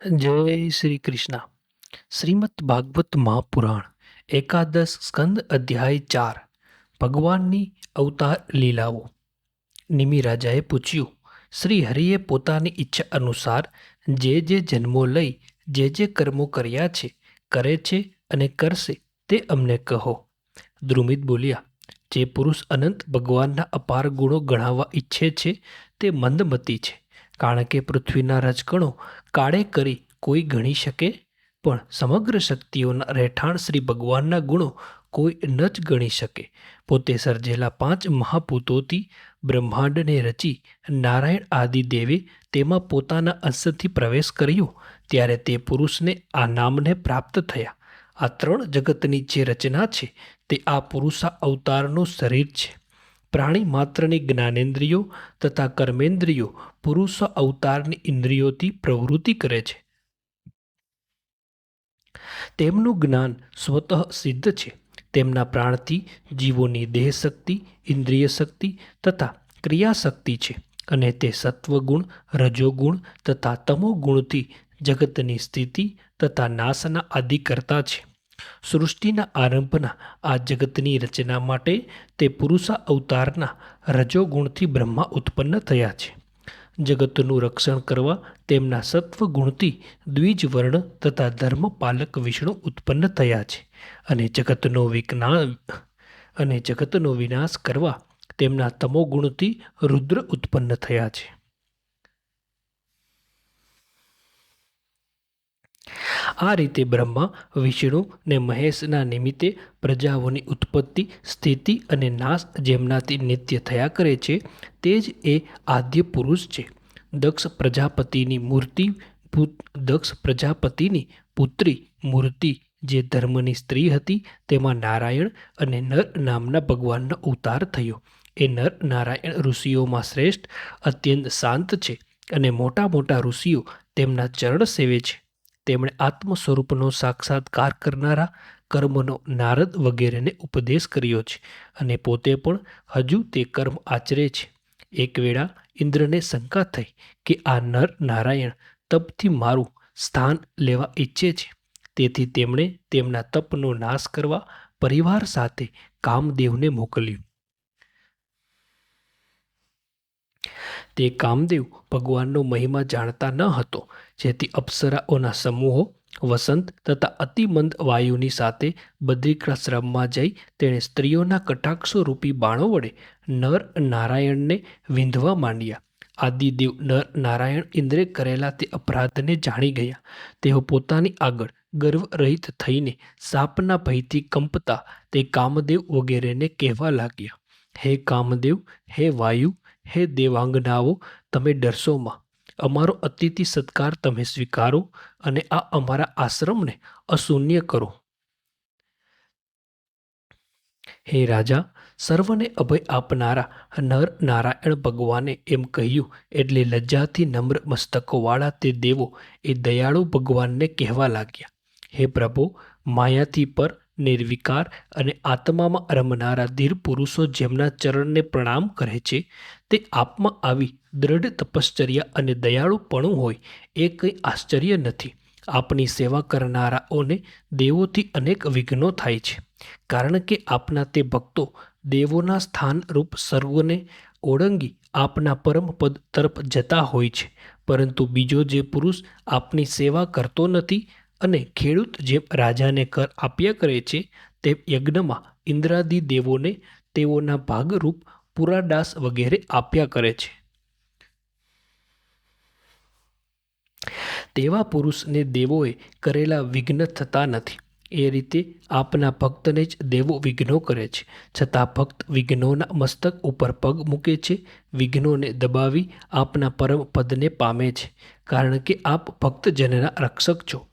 જય શ્રી કૃષ્ણ. શ્રીમદ ભાગવત મહાપુરાણ, એકાદશ સ્કંદ અધ્યાય ચાર, ભગવાનની અવતાર લીલાઓ. નિમિ રાજાએ પૂછ્યું, શ્રી હરિએ પોતાની ઈચ્છા અનુસાર જે જે જન્મો લઈ, જે જે કર્મો કર્યા છે, કરે છે અને કરશે તે અમને કહો. દ્રુમિત બોલ્યા, જે પુરુષ અનંત ભગવાનના અપાર ગુણો ગણાવવા ઈચ્છે છે, તે મંદમતી છે, કારણ કે પૃથ્વીના રજકણો કાળે કરી કોઈ ગણી શકે? પણ સમગ્ર શક્તિઓના રહેઠાણ શ્રી ભગવાનના ગુણો કોઈ ન જ ગણી શકે. પોતે સર્જેલા પાંચ મહાભૂતોથી બ્રહ્માંડને રચી નારાયણ આદિ દેવે તેમાં પોતાના અંશથી પ્રવેશ કર્યો, ત્યારે તે પુરુષને આ નામને પ્રાપ્ત થયા. આ ત્રણ જગતની જે રચના છે તે આ પુરુષા અવતારનું શરીર છે. પ્રાણી માત્રની જ્ઞાનેન્દ્રિયો તથા કર્મેન્દ્રિયો પુરુષ અવતારની ઇન્દ્રિયોથી પ્રવૃત્તિ કરે છે. તેમનું જ્ઞાન સ્વતઃ સિદ્ધ છે. તેમના પ્રાણથી જીવોની દેહ શક્તિ ઇન્દ્રિય શક્તિ તથા ક્રિયાશક્તિ છે અને તે સત્વગુણ, રજોગુણ તથા તમોગુણથી જગતની સ્થિતિ તથા નાશના આદિ છે. સૃષ્ટિના આરંભના આ જગતની રચના માટે તે પુરુષા અવતારના રજોગુણથી બ્રહ્મા ઉત્પન્ન થયા છે. જગતનું રક્ષણ કરવા તેમના સત્વગુણથી દ્વિજવર્ણ તથા ધર્મપાલક વિષ્ણુ ઉત્પન્ન થયા છે અને જગતનો વિજ્ઞા, અને જગતનો વિનાશ કરવા તેમના તમોગુણથી રુદ્ર ઉત્પન્ન થયા છે. આ રીતે બ્રહ્મા, વિષ્ણુ ને મહેશના નિમિત્તે પ્રજાઓની ઉત્પત્તિ, સ્થિતિ અને નાશ જેમનાથી નિત્ય થયા કરે છે, તે જ એ આદ્ય પુરુષ છે. દક્ષ પ્રજાપતિની મૂર્તિ દક્ષ પ્રજાપતિની પુત્રી મૂર્તિ જે ધર્મની સ્ત્રી હતી, તેમાં નારાયણ અને નર નામના ભગવાનનો અવતાર થયો. એ નર નારાયણ ઋષિઓમાં શ્રેષ્ઠ, અત્યંત શાંત છે અને મોટા મોટા ઋષિઓ તેમના ચરણ સેવે છે. તેમણે આત્મ સ્વરૂપનો સાક્ષાત્કાર કરનારા કર્મનો નારદ વગેરેને ઉપદેશ કર્યો છે અને પોતે પણ હજુ તે કર્મ આચરે છે. એક વેળા ઇન્દ્રને શંકા થઈ કે આ નર નારાયણ તપથી મારું સ્થાન લેવા ઈચ્છે છે. તેથી તેમણે તેમના તપનો નાશ કરવા પરિવાર સાથે કામદેવને મોકલ્યું. તે કામદેવ ભગવાનનો મહિમા જાણતા ન હતો, જેથી અપ્સરાઓના સમૂહો, વસંત તથા અતિમંદ વાયુની સાથે બદ્રિકાશ્રમમાં જઈ તેણે સ્ત્રીઓના કટાક્ષો રૂપી બાણો વડે નર નારાયણને વિંધવા માંડ્યા. આદિદેવ નર નારાયણ ઇન્દ્રે કરેલા તે અપરાધને જાણી ગયા. તેઓ પોતાની આગળ ગર્વ રહિત થઈને સાપના ભયથી કંપતા તે કામદેવ વગેરેને કહેવા લાગ્યા, હે કામદેવ, હે વાયુ હે દેવાંગનાઓ, તમે ડરશોમાં અમારો અતિથિ સત્કાર તમે સ્વીકારો અને આ અમારા આશ્રમને અશૂન્ય કરો. હે રાજા, સર્વને અભય આપનારા નર નારાયણ ભગવાને એમ કહ્યું, એટલે લજ્જાથી નમ્ર મસ્તકોવાળા તે દેવો એ દયાળુ ભગવાનને કહેવા લાગ્યા. હે પ્રભુ, માયાથી પર નિર્વિકાર અને આત્મામાં રમનારા ધીર પુરુષો જેમના ચરણને પ્રણામ કરે છે, તે આપમાં આવી દ્રઢ તપશ્ચર્યા અને દયાળુપણું હોય એ કંઈ આશ્ચર્ય નથી. આપની સેવા કરનારાઓને દેવોથી અનેક વિઘ્નો થાય છે, કારણ કે આપના તે ભક્તો દેવોના સ્થાન રૂપ સર્વને ઓળંગી આપના પરમ પદ તરફ જતા હોય છે, પરંતુ બીજો જે પુરુષ આપની સેવા કરતો નથી અને ખેડૂત જેમ રાજાને કર આપ્યા કરે છે તેમ યજ્ઞમાં ઇન્દ્રાદિ દેવોને તેઓના ભાગરૂપ પુરાડાસ વગેરે આપ્યા કરે છે. તેવા પુરુષને દેવોએ કરેલા વિઘ્ન થતા નથી. એ રીતે આપના ભક્તને જ દેવો વિઘ્નો કરે છે. છતાં ભક્ત વિઘ્નોના મસ્તક ઉપર પગ મૂકે છે, વિઘ્નોને દબાવી આપના પરમ પદને પામે છે. કારણ કે આપ ભક્તજનના રક્ષક છો.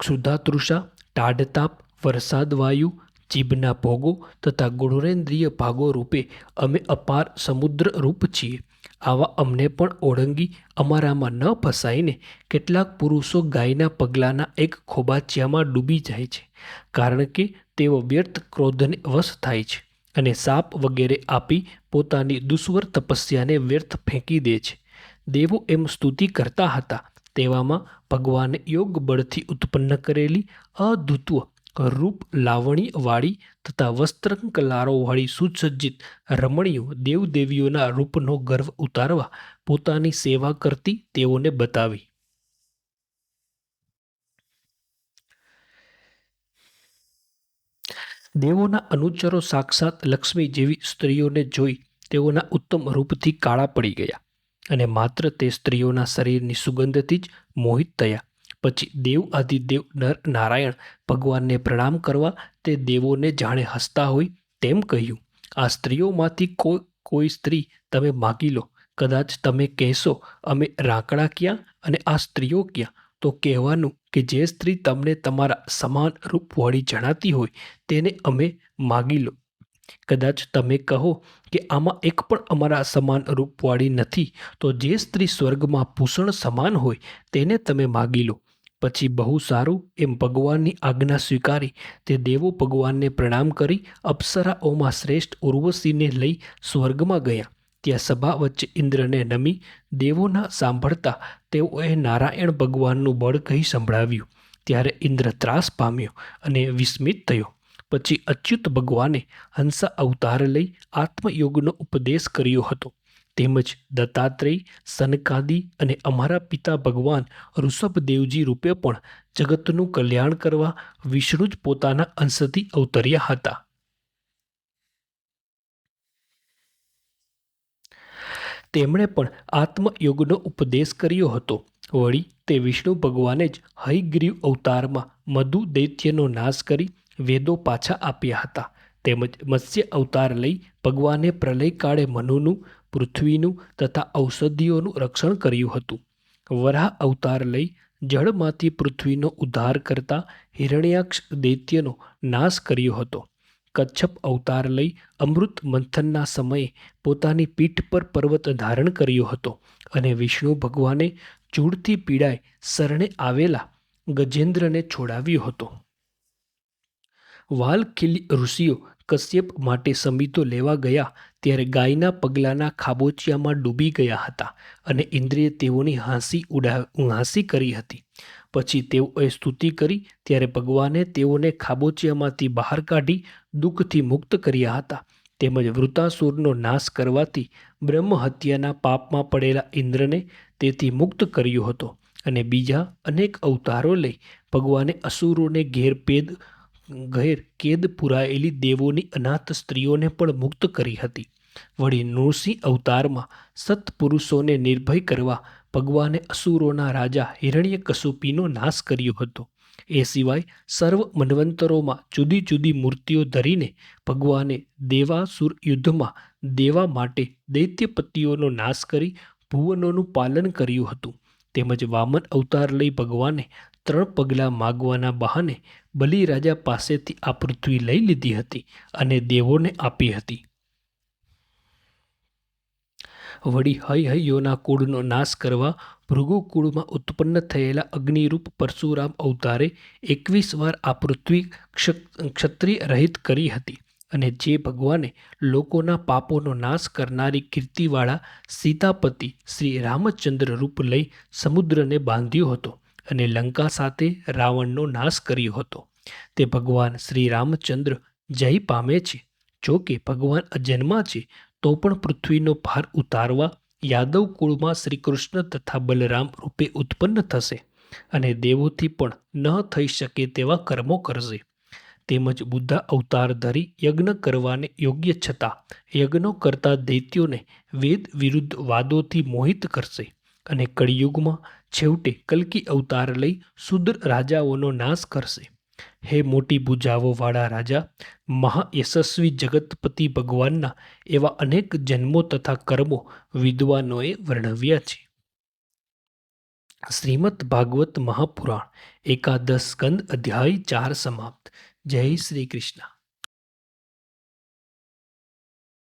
ક્ષુધાતૃષા ટાઢતાપ, વરસાદ વાયુ, જીભના ભોગો તથા ગુણરેન્દ્રિય ભાગો રૂપે અમે અપાર સમુદ્ર રૂપ છીએ. આવા અમને પણ ઓળંગી અમારામાં ન ફસાઈને કેટલાક પુરુષો ગાયના પગલાંના એક ખોબાચિયામાં ડૂબી જાય છે, કારણ કે તેઓ વ્યર્થ ક્રોધને વશ થાય છે અને સાપ વગેરે આપી પોતાની દુષ્વર તપસ્યાને વ્યર્થ ફેંકી દે છે. દેવો એમ સ્તુતિ કરતા હતા તેવામાં ભગવાને યોગ બળથી ઉત્પન્ન કરેલી અદ્વિત્વ રૂપ લાવણીવાળી તથા વસ્ત્રકલારોવાળી સુસજ્જિત રમણીઓ દેવદેવીઓના રૂપનો ગર્વ ઉતારવા પોતાની સેવા કરતી તેઓને બતાવી. દેવોના અનુચરો સાક્ષાત લક્ષ્મી જેવી સ્ત્રીઓને જોઈ તેઓના ઉત્તમ રૂપથી કાળા પડી ગયા. અને માત્ર તે સ્ત્રીઓના શરીરની સુગંધથી જ મોહિત થયા. પછી દેવ આદિદેવ નર નારાયણ ભગવાનને પ્રણામ કરવા તે દેવોને જાણે હસતા હોય તેમ કહ્યું. આ સ્ત્રીઓમાંથી કોઈ કોઈ સ્ત્રી તમે માગી લો. કદાચ તમે કહેશો, અમે રાંકડા ક્યાં અને આ સ્ત્રીઓ ક્યાં? તો કહેવાનું કે જે સ્ત્રી તમને તમારા સમાન રૂપ વળી જણાતી હોય તેને અમે માગી લો. કદાચ તમે કહો કે આમાં એક પણ અમારા સમાન રૂપવાળી નથી, તો જે સ્ત્રી સ્વર્ગમાં ભૂષણ સમાન હોય તેને તમે માગી લો. પછી બહુ સારું એમ ભગવાનની આજ્ઞા સ્વીકારી તે દેવો ભગવાનને પ્રણામ કરી અપ્સરાઓમાં શ્રેષ્ઠ ઉર્વશીને લઈ સ્વર્ગમાં ગયા. ત્યાં સભા વચ્ચે ઇન્દ્રને નમી દેવોના સાંભળતા તેઓએ નારાયણ ભગવાનનું બળ કહી સંભળાવ્યું. ત્યારે ઇન્દ્ર ત્રાસ પામ્યો અને વિસ્મિત થયો. પછી અચ્યુત ભગવાને હંસા અવતાર લઈ આત્મયોગનો ઉપદેશ કર્યો હતો. તેમજ દત્તાત્રેય, સનકાદી અને અમારા પિતા ભગવાન ઋષભદેવજી રૂપે પણ જગતનું કલ્યાણ કરવા વિષ્ણુ જ પોતાના અંશથી અવતર્યા હતા. તેમણે પણ આત્મયોગનો ઉપદેશ કર્યો હતો. વળી તે વિષ્ણુ ભગવાને જ હયગ્રીવ અવતારમાં મધુ દૈત્યનો નાશ કરી વેદો પાછા આપ્યા હતા. તેમજ મત્સ્ય અવતાર લઈ ભગવાને પ્રલય કાળે મનુનું, પૃથ્વીનું તથા ઔષધિઓનું રક્ષણ કર્યું હતું. વરાહ અવતાર લઈ જળમાંથી પૃથ્વીનો ઉદ્ધાર કરતા હિરણ્યાક્ષ દૈત્યનો નાશ કર્યો હતો. કચ્છપ અવતાર લઈ અમૃત મંથનના સમયે પોતાની પીઠ પર પર્વત ધારણ કર્યો હતો અને વિષ્ણુ ભગવાને ચૂડથી પીડાય શરણે આવેલા ગજેન્દ્રને છોડાવ્યો હતો. વાલખીલી ઋષિઓ કશ્યપ માટે સમિતો લેવા ગયા ત્યારે ગાયના પગલાના ખાબોચિયામાં ડૂબી ગયા હતા અને ઇન્દ્રિય તેઓની હાંસી ઉડા, હાંસી કરી હતી. પછી તેઓએ સ્તુતિ કરી ત્યારે ભગવાને તેઓને ખાબોચિયામાંથી બહાર કાઢી દુઃખથી મુક્ત કર્યા હતા. તેમજ વૃતાસુરનો નાશ કરવાથી બ્રહ્મ હત્યાના પાપમાં પડેલા ઇન્દ્રને તેથી મુક્ત કર્યો હતો અને બીજા અનેક અવતારો લઈ ભગવાને અસુરોને ઘેરપેદ ઘેર કેદ પુરાયેલી દેવોની અનાથ સ્ત્રીઓને પણ મુક્ત કરી હતી. વળી નૃસિંહ અવતારમાં સત્પુરુષોને નિર્ભય કરવા ભગવાને અસુરોના રાજા હિરણ્ય કસુપીનો નાશ કર્યો હતો. એ સિવાય સર્વ મન્વંતરોમાં જુદી જુદી મૂર્તિઓ ધરીને ભગવાને દેવાસુર યુદ્ધમાં દેવા માટે દૈત્યપતિઓનો નાશ કરી ભુવનોનું પાલન કર્યું હતું. તેમજ વામન અવતાર લઈ ભગવાને ત્રણ પગલાં માગવાના બહાને બલિરાજા પાસેથી આ પૃથ્વી લઈ લીધી હતી અને દેવોને આપી હતી. વળી હય હૈયોના કુળનો નાશ કરવા ભૃગુકુળમાં ઉત્પન્ન થયેલા અગ્નિરૂપ પરશુરામ અવતારે એકવીસ વાર આ પૃથ્વી ક્ષત્રિય રહિત કરી હતી અને જે ભગવાને લોકોના પાપોનો નાશ કરનારી કીર્તિવાળા સીતાપતિ શ્રી રામચંદ્ર રૂપ લઈ સમુદ્રને બાંધ્યો હતો. અને લંકા સાથે રાવણનો નાશ કર્યો હતો. તે ભગવાન શ્રી રામચંદ્ર જય પામે છે. જો કે ભગવાન અજન્મા છે, તો પણ પૃથ્વીનો ભાર ઉતારવા યાદવ કુળમાં શ્રીકૃષ્ણ તથા બલરામ રૂપે ઉત્પન્ન થશે અને દેવોથી પણ ન થઈ શકે તેવા કર્મો કરશે. તેમજ બુદ્ધા અવતાર ધરી યજ્ઞ કરવાને યોગ્ય છતાં યજ્ઞો કરતા દૈત્યોને વેદ વિરુદ્ધ વાદોથી મોહિત કરશે અને કળિયુગમાં છેવટે કલ્કી અવતાર લઈ શુદ્ર રાજાઓનો નાશ કરશે. હે મોટી ભૂજાઓવાળા રાજા, મહાયશસ્વી જગતપતિ ભગવાનના એવા અનેક જન્મો તથા કર્મો વિદ્વાનોએ વર્ણવ્યા છે. શ્રીમદ ભાગવત મહાપુરાણ, એકાદશ સ્કંદ અધ્યાય ચાર સમાપ્ત. જય શ્રી કૃષ્ણ.